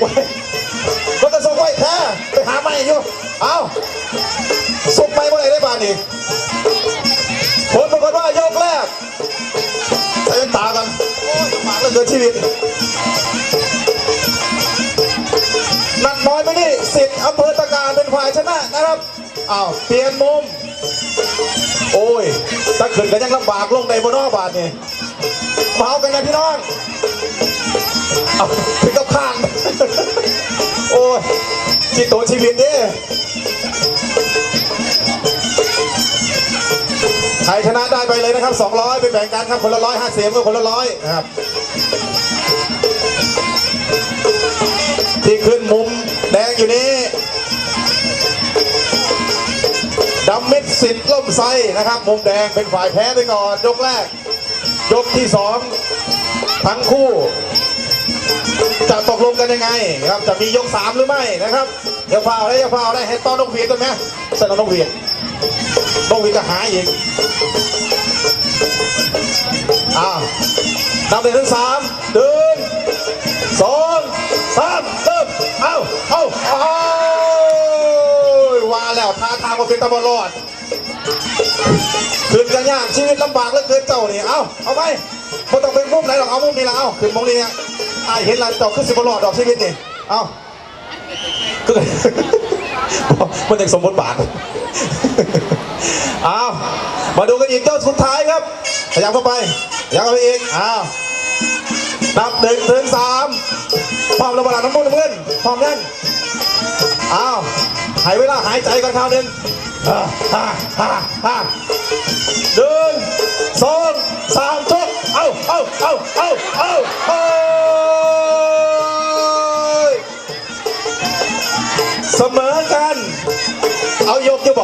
ว้ยมันก็ส่งไว้แท้ไปหาไม่อยู่ เอาส่งไปเมื่อไหร่ได้บ้านนี่ผลปรากฏว่ายกแรกใช้ตากันหมากเหลือเกินชีวิตหนักน้อยไม่ได้สิทธิ์อำเภอตะการเป็นฝ่ายชนะนะครับอ้าวเปลี่ยนมุม โอ้ยถ้าขึ้นก็ยังลำบากลงในบนนอบาทนี่เมากันนะพี่น้อง เอาถึงกับข้าง โอ้ยจิตโตชีวิตเด้ใครชนะได้ไปเลยนะครับ 200 ไปแบ่งกันครับ คนละร้อยห้าเสียงก็คนละร้อยนะครับ ที่ขึ้นมุมแดงอยู่นี้ดำมิดสิทธิ์ล่มไซนะครับ มุมแดงเป็นฝ่ายแพ้ไปก่อน ยกแรก ยกที่สองทั้งคู่ จะตกลงกันยังไงนะครับ จะมียกสามหรือไม่นะครับอย่าฟาวได้อย่าฟาวได้ให้ต้อนนกหวีดตัวไหมใส่นกหวีดนกหวีดก็หายอีกอ้าวนับหนึ่งถึงสามหนึ่งสองสามเริ่มเอาเอาเอ้าว่าแล้วท่าทางว่าเป็นตะบอลอดขึ้นกันยากชีวิตลำบากเหลือเกินเจ้านี่เอาเอาไปไม่ต้องเป็นมุมไหนหรอกเอามุมนี้ละเอ้าขึ้นมองนี้เนี่ย อายเห็นแล้วเจ้าขึ้นสิบอลอดดอกชีวิตนี่เอ้าคือมันยังสมบทบาทอ้าวมาดูกันอีกเจ้าสุดท้ายครับขยับเข้าไปขยับเข้าไปอีกอ้าวนับหนึ่งถึงสามพร้อมระเบิดน้ำมันน้ำเงินพร้อมนั่นอ้าวหายเวลาหายใจก่อนคราวหนึ่งอ่าฮ่าฮ่าฮ่าหนึ่งสอง เสมอกัน เอายกจะบอก